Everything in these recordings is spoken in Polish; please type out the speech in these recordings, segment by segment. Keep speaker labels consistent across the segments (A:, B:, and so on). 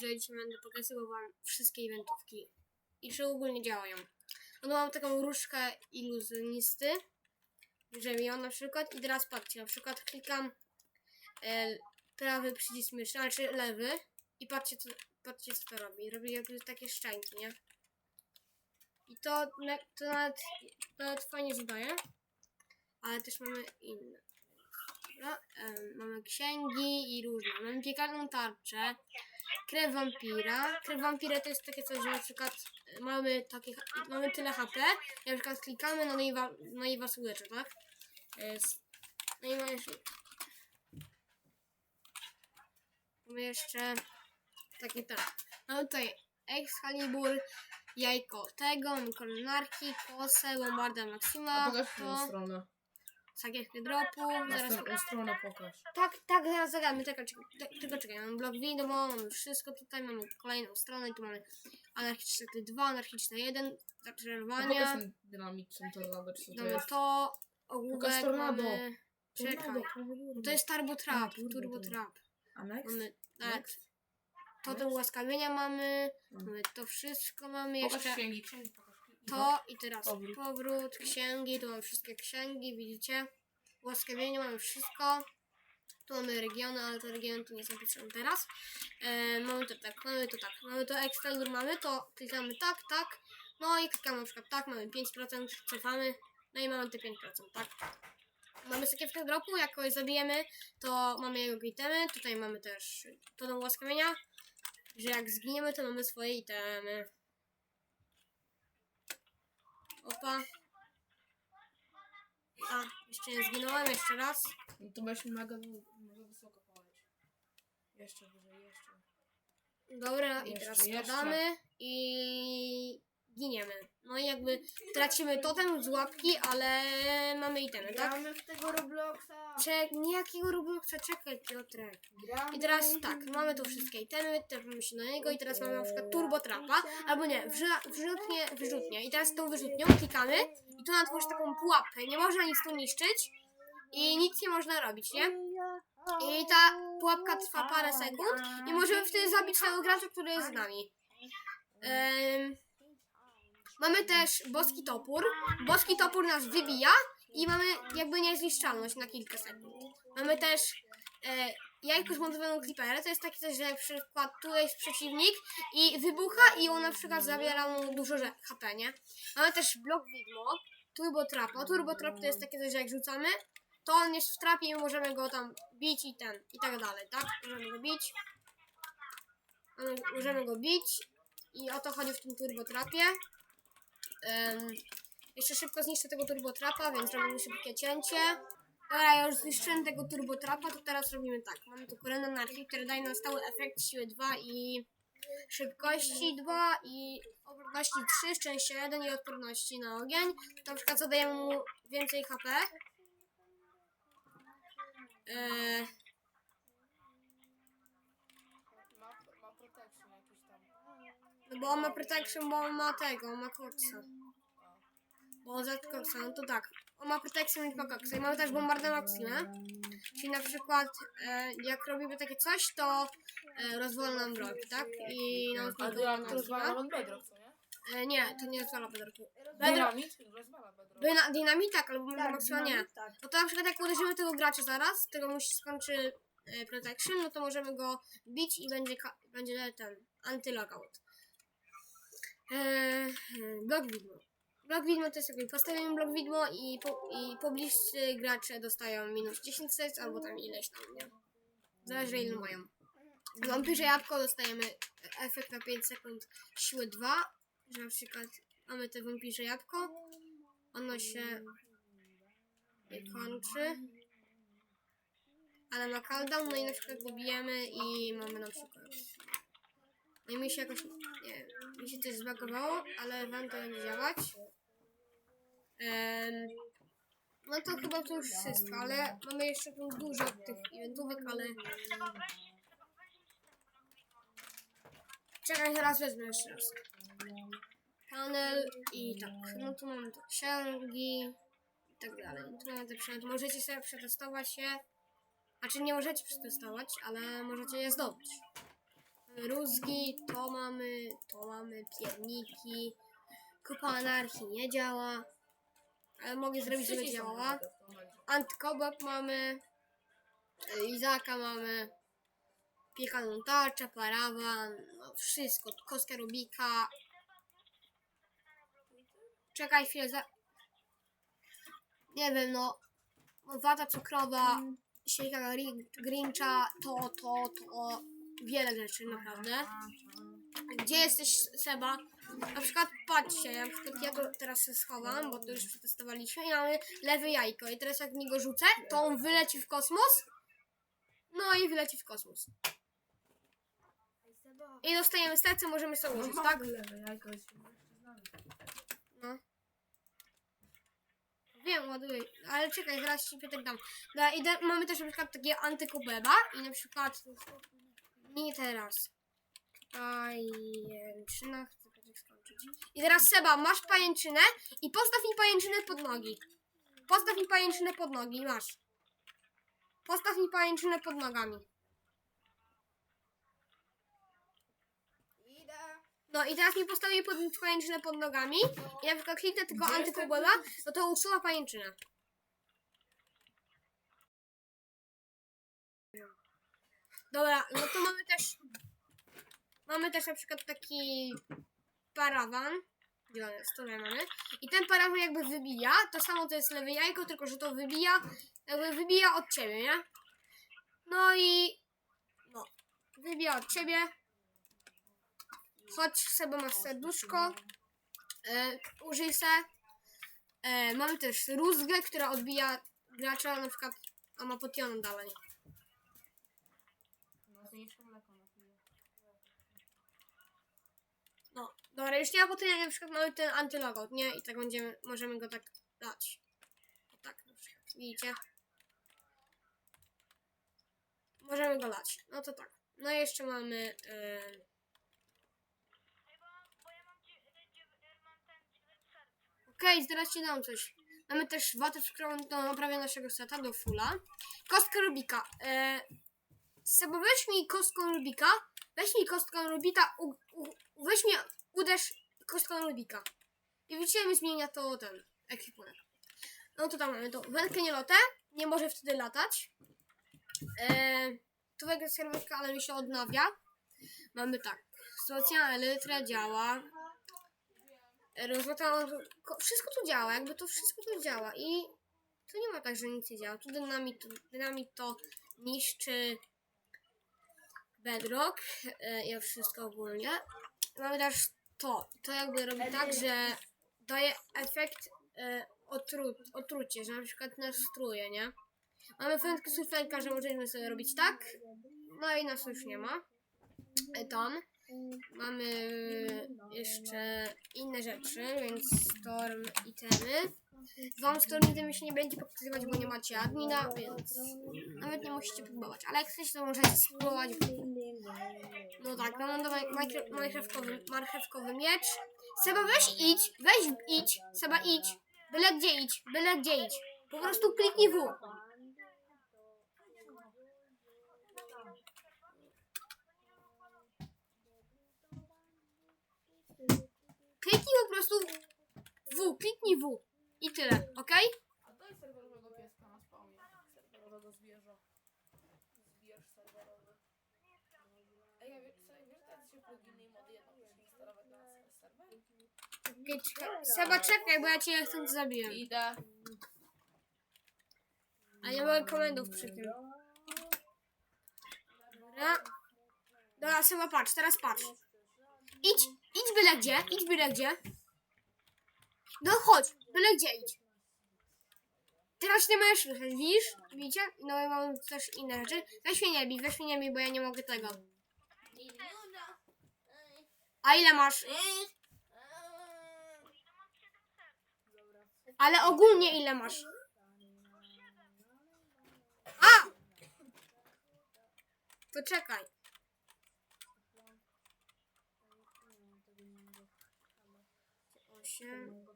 A: widzowie, dzisiaj będę pokazywał wam wszystkie eventówki i czy ogólnie działają. No mam taką różdżkę iluzjonisty, ją na przykład i teraz patrzcie, na przykład klikam e, prawy przycisk myszy, znaczy lewy i patrzcie co, patrzcie co to robi. Robi jakby takie szczęki, nie? I to, to, nawet, to nawet fajnie zadaje, ale też mamy inne. Em, mamy księgi i różne. Mamy piekarną tarczę, krew wampira. Krew wampira to jest takie coś, że na przykład e, mamy takie, mamy tyle HP, i na przykład klikamy, no i, wa, no i was uleczy, tak? Jest, no i mamy jeszcze, mamy jeszcze takie tak. Mamy tutaj Excalibur, jajko tego, mamy kolonarki, kosę, bombarda
B: A
A: Maxima,
B: pokaż tę
A: to,
B: stronę.
A: Sakiewkę dropu, zaraz
B: Następną stronę pokaż.
A: tak, tak, zaraz zagadamy, tylko, czekaj- tylko czekaj, mamy blok widmo, mamy wszystko tutaj, mamy kolejną stronę i tu mamy anarchiczne 2, anarchiczne 1,
B: A pokaż
A: zaczarowania,
B: ten dynamiczny tornado, czy co to
A: mamy
B: jest.
A: to,
B: Pokaż tornado.
A: mamy, czekaj,
B: Tornado, tornado.
A: to jest turbo trap,
B: turbo,
A: turbo
B: turbo.
A: trap,
B: A next?
A: mamy, tak,
B: Next?
A: to do ułaskawienia mamy,
B: Mm.
A: mamy to wszystko, mamy
B: Pokaż
A: jeszcze
B: księgi, księgi pokaż.
A: To i teraz
B: Powrót.
A: powrót, księgi, tu mamy wszystkie księgi, widzicie, ułaskawienie mamy wszystko, tu mamy regiony, ale te regiony tu nie są potrzebne teraz. E, mamy to tak, mamy to tak, mamy to Excalibur, mamy to, klikamy tak, tak, no i klikamy na przykład tak, mamy 5%, cofamy, no i mamy te 5%, tak. Mamy sakiewkę dropu, jak kogoś zabijemy, to mamy jego itemy, tutaj mamy też to do ułaskawienia, że jak zginiemy, to mamy swoje itemy. Opa. A, jeszcze nie zginąłem, jeszcze raz.
B: No to weź mega, mega wysoko poleć. Jeszcze wyżej, jeszcze.
A: Dobra, i
B: Jeszcze,
A: teraz
B: jeszcze.
A: spadamy i giniemy. No i jakby tracimy totem z łapki, ale mamy itemy, tak?
C: Gramy w tego Robloxa.
A: Cze niejakiego Robloxa, czekaj Piotrek.
C: Gramy.
A: I teraz tak, mamy tu wszystkie itemy, trafimy się do niego i teraz mamy na przykład turbo trapa, albo nie, wrzu- wrzutnie, wyrzutnie. I teraz tą wyrzutnią klikamy i tu nam tworzy taką pułapkę. Nie można nic tu niszczyć i nic nie można robić, nie? I ta pułapka trwa parę sekund i możemy wtedy zabić tego gracza, który jest z nami. Em, mamy też boski topór. Boski topór nas wybija i mamy jakby niezniszczalność na kilka sekund. Mamy też e, jajko zmontowaną creepera. To jest takie coś, że na przykład tu jest przeciwnik i wybucha i on na przykład zabiera mu dużo HP, nie? Mamy też blok widmo, turbo trapa. Turbo trap to jest takie coś, że jak rzucamy, to on jest w trapie i możemy go tam bić i ten, i tak dalej, tak? Możemy go bić. Możemy go bić i o to chodzi w tym turbo Em, jeszcze szybko zniszczę tego turbo trapa, więc robimy szybkie cięcie. Dobra, ja już zniszczyłem tego turbo trapa, to teraz robimy tak. Mamy tu koronę anarchii, które daje nam stały efekt siły 2 i szybkości 2 i odporności 3, szczęście 1 i odporności na ogień. To na przykład zadaje mu więcej HP. Eee,
B: Ma, ma protection jakiś tam.
A: No bo on ma protection, bo on ma tego, on ma koksa. Bo on za koksa, no to tak. On ma protection i ma koksa. I mamy też bombardę Maximę. Czyli na przykład e, jak robimy takie coś, to e, rozwala nam bloki, tak? I nam
B: A
A: znika
B: to rozwala nawet bedrock, co nie?
A: e, Nie, to nie rozwala bedrocku. Bedrock,
B: Dynamit rozwala bedrock.
A: dyna, dynamit tak, Maxima nie.
C: Tak.
A: No to na przykład jak uderzymy tego gracza zaraz, tego mu się skończy e, protection, no to możemy go bić i będzie, ka- będzie ten anty-logout. Eee, blok widmo. Blok widmo to jest jakby postawimy blok widmo i, po, i pobliscy gracze dostają minus 10 serc albo tam ileś tam, nie? Zależy ile mają. Wampirze Jabłko dostajemy efekt na 5 sekund siły 2, że na przykład mamy te Wampirze Jabłko, ono się nie kończy. Ale ma cooldown, no i na przykład go bijemy i mamy na przykład. No mi się jakoś, nie mi się coś zbagowało, ale wam to będzie działać. No to chyba to już wszystko, ale mamy jeszcze tu dużo tych eventówek, ale... Czekaj, teraz wezmę jeszcze raz. Panel i tak, no tu mamy te księgi i tak dalej. Tu mamy te przedmioty. Możecie sobie przetestować je. Znaczy nie możecie przetestować, ale możecie je zdobyć. Mamy rózgi, to mamy, to mamy pierniki. Kupa anarchii nie działa. Ale mogę zrobić, żeby działała.
B: w tym momencie.
A: Antykobab mamy. Mamy. Piekaną tarczę, parawan, no wszystko. Kostkę Rubika. Czekaj chwilę, za... Nie wiem, no. Wata cukrowa, siejka Grin- Grincha, to, to, to. Wiele rzeczy, naprawdę. Gdzie jesteś, Seba? Na przykład, patrzcie, na przykład ja to teraz schowam, bo to już przetestowaliśmy i mamy lewe jajko. I teraz jak w niego rzucę, to on wyleci w kosmos. No i wyleci w kosmos. I dostajemy serce, możemy sobie użyć,
B: No,
A: tak?
B: lewe jajko jest.
A: No. Wiem, ładuję, ale czekaj, zaraz ci Piotrek dam. Da, i da, mamy też na przykład takie antykobeba i na przykład nie teraz. Pajęczyna, chcę Piotrek skończyć. I teraz Seba, masz pajęczynę i postaw mi pajęczynę pod nogi. Postaw mi pajęczynę pod nogi, masz. Postaw mi pajęczynę pod nogami. No i teraz mi postawi pod, pajęczynę pod nogami i na przykład kliknę tylko antykobeba, no to usuwa pajęczynę. Dobra, no to mamy też mamy też na przykład taki parawan. Gdzie on jest? Tutaj mamy. I ten parawan jakby wybija, to samo to jest lewe jajko, tylko że to wybija, jakby wybija od ciebie, nie? No i no, wybija od ciebie. Chodź sobie masz serduszko. E, użyj se. E, mamy też rózgę, która odbija gracza na przykład, a ma potionem dalej.
B: Jeszcze mleko napiję.
A: No, dobra, już nie ma na przykład mamy ten antylogout, nie? I tak będziemy, możemy go tak dać. O tak na przykład, widzicie? Możemy go dać, no to tak. No i jeszcze mamy... E... Okej, zaraz ci dam coś. Mamy też watę cukrową do naprawia naszego seta, do fulla. Kostka Rubika. E... Seba, weź mi kostką Rubika. Weź mi kostką Rubika, u, u, weź mi, uderz kostką Rubika. I widzicie, mi zmienia to ten ekwipunek. No to tam mamy to. Wędkę nie lotę, nie może wtedy latać. Eee, tu węgiel serwetka, ale mi się odnawia. Mamy tak. Sytuacja elytra działa. Rozlata, ko- wszystko tu działa, jakby to wszystko tu działa i tu nie ma tak, że nic nie działa. Tu dynamit, dynamit to niszczy bedrock e, i wszystko ogólnie. Mamy też to. To jakby robi tak, że daje efekt e, otru, otrucie, że na przykład nas struje, nie? Mamy wędkę sulfenka, że możemy sobie robić tak. No i nas już nie ma. E, tam. Mamy jeszcze inne rzeczy, więc storm itemy. Wam storm itemy się nie będzie pokazywać, bo nie macie admina, więc nawet nie musicie próbować. Ale jak chcecie, to możecie spróbować. No tak, mamy do minecraft- marchewkowy, marchewkowy miecz. Seba, weź idź, weź idź, Seba idź. Byle gdzie idź, byle gdzie idź. Po prostu kliknij W. Kliknij po prostu W, kliknij W. I tyle, ok?
B: A pluginy i mody jednocześnie instalować na serwer?
A: Okej, czekaj. Seba, czekaj, bo ja cię chcę zabiję.
B: Idę.
A: A nie mamy komendów przy tym. Dobra. Dobra, Seba, patrz, teraz patrz. Idź, idź byle gdzie, idź byle gdzie. No chodź, byle gdzie idź. Teraz nie możesz słyszeć, widzisz? Widzicie? No i mam też inne rzeczy. Weź mnie nie bij, weź mnie nie bij, bo ja nie mogę tego. A ile masz? Ale ogólnie ile masz? A! To czekaj. Osiem.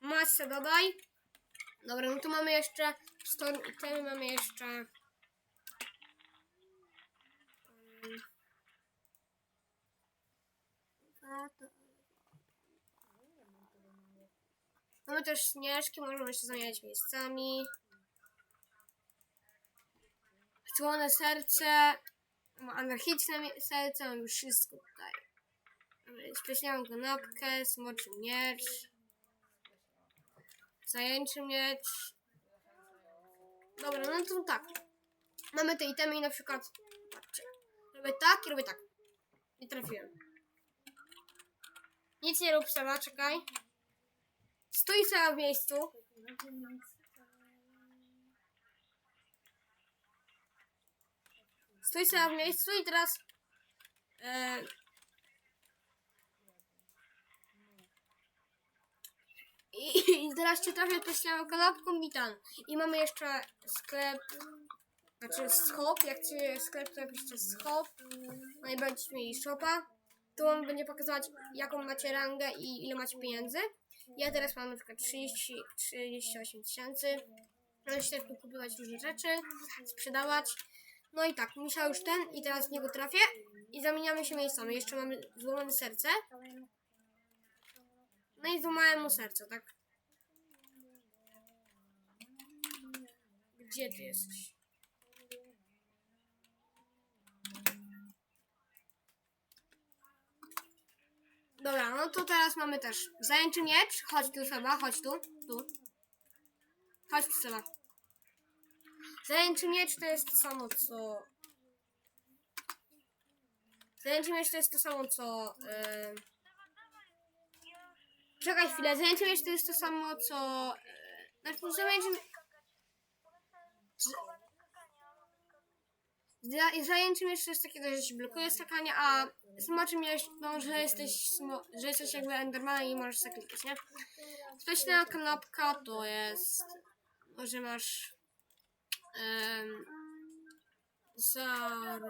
A: Masę dodaj. Dobra, no to mamy jeszcze. Storm itemy mamy jeszcze. No. Mamy też śnieżki, możemy się zamieniać miejscami. Człone serce. Ma anarchiczne serce, mam już wszystko tutaj. Spieśniałą kanapkę, smoczy miecz. Zajęczy miecz. Dobra, no to tak. Mamy te itemy i na przykład... Patrzcie. Robię tak i robię tak. i trafiłem. Nic nie rób sama, czekaj. Stój sama w miejscu. Stój sama w miejscu i teraz... E, i, I teraz cię trafię peśniałą kanapką i tam. I mamy jeszcze sklep... Znaczy schop, jak ci sklep to napiszcie schop. No i będziecie mieli shopa. Tu on będzie pokazywać jaką macie rangę i ile macie pieniędzy. Ja teraz mam na przykład 30, 38 tysięcy. Możecie tu kupować różne rzeczy, sprzedawać. No i tak, musiał już ten i teraz w niego trafię i zamieniamy się miejscami. Jeszcze mamy złamane serce. No i złamałem mu serce, tak? Gdzie ty jesteś? Dobra, no to teraz mamy też zajęczy miecz. Chodź tu Seba, chodź tu. Tu. Chodź tu Seba. Zajęczy miecz to jest to samo co... Zajęczy miecz to jest to samo co... Yy... Czekaj chwilę, zajęczy miecz to jest to samo co... Yy... Znaczy, zajęczy... Za- to jest takiego, że się blokuje skakanie, a smoczy miecz, no, że jesteś, smo, że jesteś jakby Endermanem i możesz sobie klikać, nie? Specjalna kanapka to jest, no, że masz um, zaraz,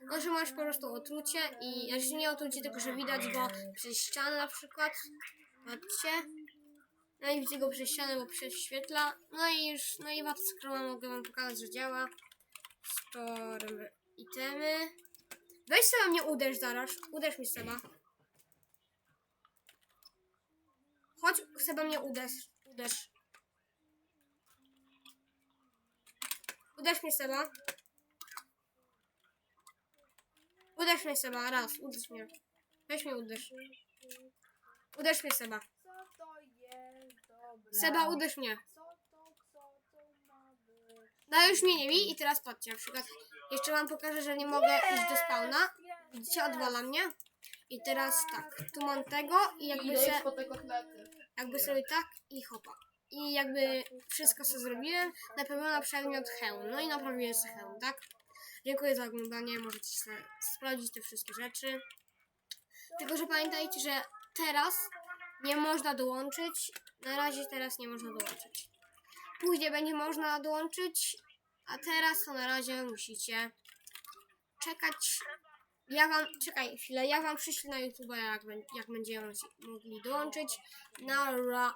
A: no, że masz po prostu otrucie i, znaczy nie otrucie, tylko że widać go przez ścianę na przykład, patrzcie, no i widzę go przez ścianę, bo prześwietla, no i już, no i wad scrolla mogę wam pokazać, że działa. Storm itemy. Weź sobie mnie uderz zaraz. Uderz mi Seba. Chodź, Seba mnie uderz. Uderz. Uderz mnie Seba. Uderz mnie Seba, raz. Uderz mnie. Weź mnie uderz. Uderz mnie Seba.
B: Co to jest? Dobra.
A: Seba, uderz mnie.
B: Co to, co to ma być?
A: No już mnie nie bij i teraz patrzcie, na przykład jeszcze wam pokażę, że nie mogę iść do spawna. Widzicie, odwala mnie. I teraz tak, tu mam tego i jakby se, jakby sobie tak i hopa. I jakby wszystko co zrobiłem, naprawiona przedmiot hełm. No i naprawiłem sobie hełm, tak? Dziękuję za oglądanie, możecie sobie sprawdzić te wszystkie rzeczy. Tylko, że pamiętajcie, że teraz nie można dołączyć. Na razie teraz nie można dołączyć. Później będzie można dołączyć, a teraz to na razie musicie czekać. Ja wam, czekaj chwilę, ja wam przyślę na YouTube, jak, jak będziemy mogli dołączyć. Na ra.